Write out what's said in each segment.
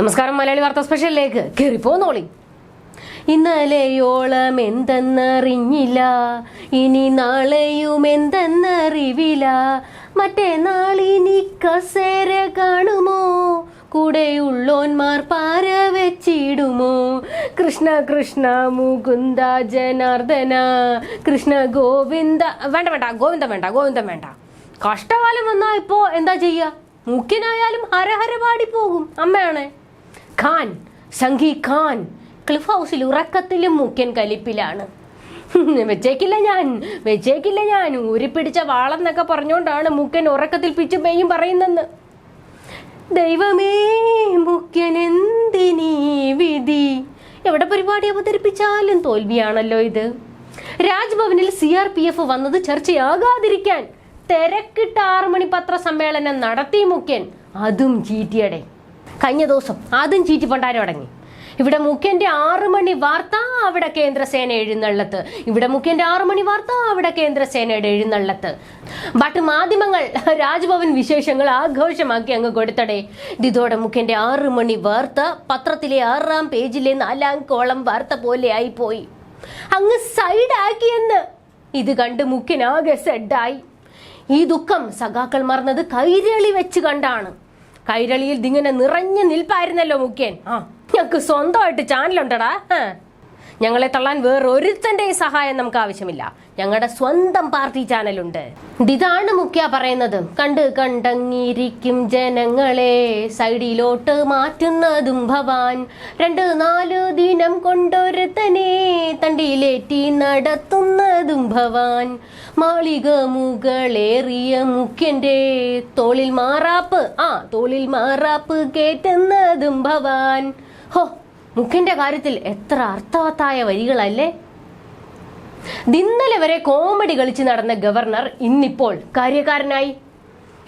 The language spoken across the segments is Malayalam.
നമസ്കാരം മലയാളി വാർത്താ സ്പെഷ്യലിലേക്ക് കയറിപ്പോന്നോളി ഇന്നലെയോളം എന്തെന്നറിഞ്ഞില്ല ഇനി നാളെയും എന്തെന്നറിവില്ല. മറ്റേ നാളിനി കസേര കാണുമോ? കൂടെയുള്ളോന്മാർ പാര വെച്ചിടുമോ? കൃഷ്ണ കൃഷ്ണ മുകുന്ദ ജനാർദ്ദന കൃഷ്ണ ഗോവിന്ദ വേണ്ട വേണ്ട ഗോവിന്ദ വേണ്ട ഗോവിന്ദ വേണ്ട. കഷ്ടകാലം വന്നാ ഇപ്പോ എന്താ ചെയ്യാ? മൂക്കിനായാലും ഹരഹര പാടി പോകും അമ്മയാണ്. ഖാൻ സംഘി ഖാൻ ക്ലിഫ് ഹൗസിൽ ഉറക്കത്തിലും മുഖ്യൻ കലിപ്പിലാണ്. വെച്ചേക്കില്ല ഞാൻ വെച്ചേക്കില്ല ഞാൻ. ഊരിപ്പിടിച്ച വാളെന്നൊക്കെ പറഞ്ഞുകൊണ്ടാണ് മുഖ്യൻ ഉറക്കത്തിൽ പിച്ചും പെയ്യും പറയുന്നെന്ന്. ദൈവമേ മുഖ്യൻ എന്തിനീ വിധി? എവിടെ പരിപാടി അവതരിപ്പിച്ചാലും തോൽവിയാണല്ലോ ഇത്. രാജ്ഭവനിൽ സി ആർ പി എഫ് വന്നത് ചർച്ചയാകാതിരിക്കാൻ തിരക്കിട്ട ആറുമണി പത്രസമ്മേളനം നടത്തി മുഖ്യൻ അതും ചീറ്റിയടെ. കഴിഞ്ഞ ദിവസം അതും ചീറ്റി പണ്ടാരം അടങ്ങി. ഇവിടെ മുഖ്യന്റെ ആറു മണി വാർത്ത അവിടെ കേന്ദ്രസേന എഴുന്നള്ളത്ത്. ഇവിടെ മുഖ്യന്റെ ആറു മണി വാർത്ത അവിടെ കേന്ദ്രസേനയുടെ എഴുന്നള്ളത്ത്. ബട്ട് മാധ്യമങ്ങൾ രാജ്ഭവൻ വിശേഷങ്ങൾ ആഘോഷമാക്കി അങ്ങ് കൊടുത്തടേ. ഇതോടെ മുഖ്യന്റെ ആറു മണി വാർത്ത പത്രത്തിലെ ആറാം പേജിലെ നാലാം കോളം വാർത്ത പോലെ ആയിപ്പോയി. അങ്ങ് സൈഡാക്കിയെന്ന് ഇത് കണ്ട് മുഖ്യനാകെ സെഡായി ഈ ദുഃഖം സഖാക്കൾ മറന്നത് കൈരളി വെച്ച് കണ്ടാണ്. കൈരളിയിൽ ഇതിങ്ങനെ നിറഞ്ഞു നിൽപ്പായിരുന്നല്ലോ മുഖ്യൻ. ആ. ഞങ്ങൾക്ക് സ്വന്തമായിട്ട് ചാനലുണ്ടടാ. ഞങ്ങളെ തള്ളാൻ വേറൊരുത്തന്റെ സഹായം നമുക്ക് ആവശ്യമില്ല. ഞങ്ങളുടെ സ്വന്തം പാർട്ടി ചാനലുണ്ട്. ഇതാണ് മുഖ്യ പറയുന്നത്. കണ്ട് കണ്ടങ്ങിരിക്കും ജനങ്ങളെ സൈഡിലോട്ട് മാറ്റുന്നതും ഭവാൻ. രണ്ട് നാല് ദിനം കൊണ്ടൊരുത്തനെ തണ്ടിയിലേറ്റി നടത്തുന്നതും ഭവാൻ. മാളിക മുകളേറിയ മുഖ്യന്റെ തോളിൽ മാറാപ്പ്. ആ തോളിൽ മാറാപ്പ് കേറ്റുന്നതും ഭവാൻ. ഹോ മുഖ്യന്റെ കാര്യത്തിൽ എത്ര അർത്ഥവത്തായ വരികളല്ലേ? ഇന്നലെ വരെ കോമഡി കളിച്ച് നടന്ന ഗവർണർ ഇന്നിപ്പോൾ കാര്യക്കാരനായി.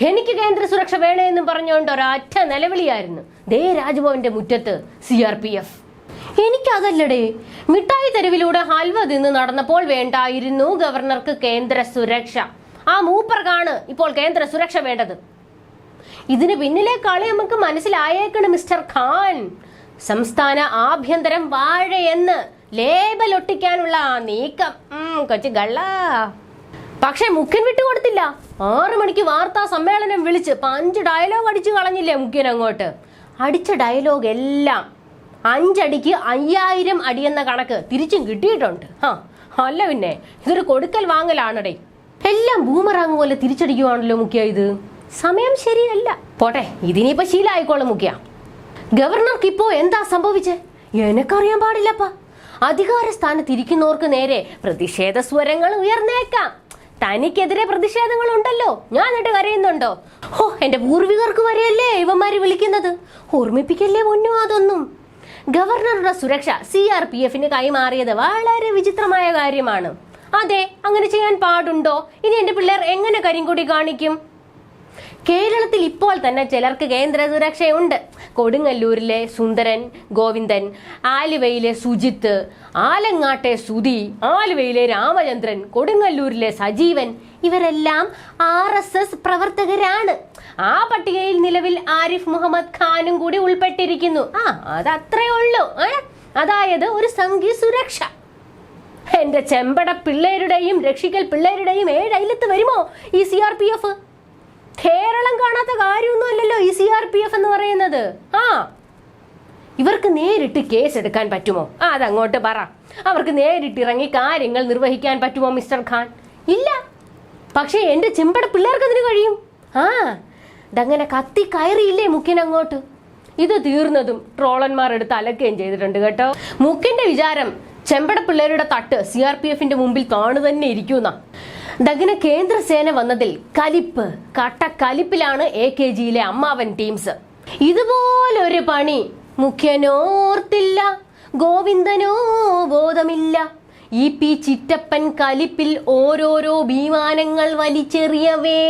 എനിക്ക് കേന്ദ്ര സുരക്ഷ വേണേ എന്ന് പറഞ്ഞുകൊണ്ട് ഒരൊറ്റ നിലവിളിയായിരുന്നു. ദേ രാജ്ഭവന്റെ മുറ്റത്ത് സി ആർ പി എഫ് എനിക്കതല്ലടേ മിഠായി തെരുവിലൂടെ ഹൽവ തിന്ന് നടന്നപ്പോൾ വേണ്ടായിരുന്നു ഗവർണർക്ക് കേന്ദ്ര സുരക്ഷ ആ മൂപ്പർക്കാണ് ഇപ്പോൾ കേന്ദ്ര സുരക്ഷ വേണ്ടത്. ഇതിന് പിന്നിലെ കളി നമുക്ക് മനസ്സിലായേക്കണം മിസ്റ്റർ ഖാൻ. സംസ്ഥാന ആഭ്യന്തരം വാഴയെന്ന് ലേബൽ ഒട്ടിക്കാനുള്ള ആ നീക്കം കൊച്ചു ഗള്ള. പക്ഷെ മുഖ്യൻ വിട്ടുകൊടുത്തില്ല ആറു മണിക്ക് വാർത്താ സമ്മേളനം വിളിച്ച് അഞ്ച് ഡയലോഗ് അടിച്ചു കളഞ്ഞില്ലേ മുഖ്യൻ അങ്ങോട്ട്. അടിച്ച ഡയലോഗ് എല്ലാം അഞ്ചടിക്ക് അയ്യായിരം അടിയെന്ന കണക്ക് തിരിച്ചും കിട്ടിയിട്ടുണ്ട്. ആ അല്ല പിന്നെ ഇതൊരു കൊടുക്കൽ വാങ്ങലാണടേ. എല്ലാം ബൂമറാങ് പോലെ തിരിച്ചടിക്കുവാണല്ലോ മുഖ്യ ഇത്. സമയം ശരിയല്ല. പോട്ടെ ഇതിനിപ്പോ ശീലമായിക്കോളും മുഖ്യ. ഗവർണർക്ക് ഇപ്പോ എന്താ സംഭവിച്ചേ? എനക്കറിയാൻ പാടില്ലപ്പാ. അധികാര സ്ഥാനത്തിരിക്കുന്നവർക്ക് നേരെ പ്രതിഷേധ സ്വരങ്ങൾ ഉയർന്നേക്കാം. തനിക്കെതിരെ പ്രതിഷേധങ്ങൾ ഉണ്ടല്ലോ ഞാൻ എന്നിട്ട് കരയുന്നുണ്ടോ? ഓ എന്റെ പൂർവികർക്ക് വരെയല്ലേ ഇവന്മാര് വിളിക്കുന്നത്? ഓർമ്മിപ്പിക്കല്ലേ മുന്നോ അതൊന്നും? ഗവർണറുടെ സുരക്ഷ സി ആർ പി എഫിന് കൈമാറിയത് വളരെ വിചിത്രമായ കാര്യമാണ്. അതെ അങ്ങനെ ചെയ്യാൻ പാടുണ്ടോ? ഇനി എന്റെ പിള്ളേർ എങ്ങനെ കരിങ്കൊടി കാണിക്കും? കേരളത്തിൽ ഇപ്പോൾ തന്നെ ചിലർക്ക് കേന്ദ്ര സുരക്ഷയുണ്ട്. കൊടുങ്ങല്ലൂരിലെ സുന്ദരൻ ഗോവിന്ദൻ ആലുവയിലെ സുജിത്ത് ആലങ്ങാട്ടെ സുധി ആലുവയിലെ രാമചന്ദ്രൻ കൊടുങ്ങല്ലൂരിലെ സജീവൻ ഇവരെല്ലാം ആർ എസ് എസ് പ്രവർത്തകരാണ്. ആ പട്ടികയിൽ നിലവിൽ ആരിഫ് മുഹമ്മദ് ഖാനും കൂടി ഉൾപ്പെട്ടിരിക്കുന്നു. ആ അതത്രേ ഉള്ളൂ. അതായത് ഒരു സംഘി സുരക്ഷ. എന്റെ ചെമ്പട പിള്ളേരുടെയും രക്ഷിക്കൽ പിള്ളേരുടെയും ഏഴ് അയലത്ത് വരുമോ? ഈ C R P F Keralam കാണാത്ത കാര്യമൊന്നും ആർ പി എഫ് എന്ന് പറയുന്നത്? ആ. ഇവർക്ക് നേരിട്ട് കേസ് എടുക്കാൻ പറ്റുമോ? ആ അതങ്ങോട്ട് പറ. അവർക്ക് നേരിട്ട് ഇറങ്ങി കാര്യങ്ങൾ നിർവഹിക്കാൻ പറ്റുമോ മിസ്റ്റർ ഖാൻ? ഇല്ല. പക്ഷേ എന്റെ ചെമ്പട പിള്ളേർക്ക് അതിന് കഴിയും. ആ. ഇതങ്ങനെ കത്തി കയറിയില്ലേ മുഖ്യൻ അങ്ങോട്ട്? ഇത് തീർന്നതും ട്രോളന്മാർ എടുത്ത് അലക്കുകയും ചെയ്തിട്ടുണ്ട് കേട്ടോ. മുക്കിന്റെ വിചാരം ചെമ്പട പിള്ളേരുടെ തട്ട് സി ആർ പി എഫിന്റെ മുമ്പിൽ കാണു തന്നെ ഇരിക്കുന്ന. ദഗന കേന്ദ്രസേന വന്നതിൽ കലിപ്പ് കട്ട കലിപ്പിലാണ് എ കെ ജിയിലെ അമ്മാവൻ ടീംസ്. ഇതുപോലൊരു പണി മുഖ്യനോർത്തില്ല ഗോവിന്ദനോ ബോധമില്ല. ഈ പി ചിറ്റപ്പൻ കലിപ്പിൽ ഓരോരോ വിമാനങ്ങൾ വലിച്ചെറിയവേ.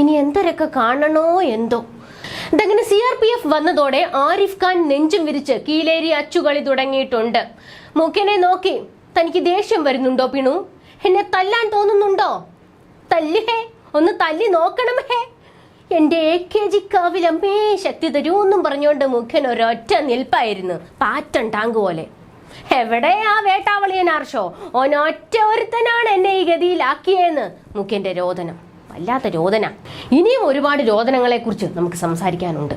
ഇനി എന്തൊരൊക്കെ കാണണോ എന്തോ. ഇതങ്ങനെ സി ആർ പി എഫ് വന്നതോടെ ആരിഫ് ഖാൻ നെഞ്ചും വിരിച്ച് കീലേരി അച്ചുകളി തുടങ്ങിയിട്ടുണ്ട്. മുഖ്യനെ നോക്കി തനിക്ക് ദേഷ്യം വരുന്നുണ്ടോ പിണു? എന്നെ തല്ലാൻ തോന്നുന്നുണ്ടോ? തല്ലുഹേ ഒന്ന് തല്ലി നോക്കണം ഹേ. എന്റെ എ കെ ജി കാവിലമ്മേ ശക്തി തരൂന്നും പറഞ്ഞുകൊണ്ട് മുഖൻ ഒരൊറ്റ നിൽപ്പായിരുന്നു പാറ്റൻ ടാങ്ക് പോലെ. എവിടെ ആ വേട്ടാവളിയൻ ആർഷോ? ഓനൊറ്റ ഒരുത്തനാണ് എന്നെ ഈ ഗതിയിലാക്കിയെന്ന് മുഖ്യന്റെ രോദനം. വല്ലാത്ത രോദന. ഇനിയും ഒരുപാട് രോദനങ്ങളെ കുറിച്ച് നമുക്ക് സംസാരിക്കാനുണ്ട്.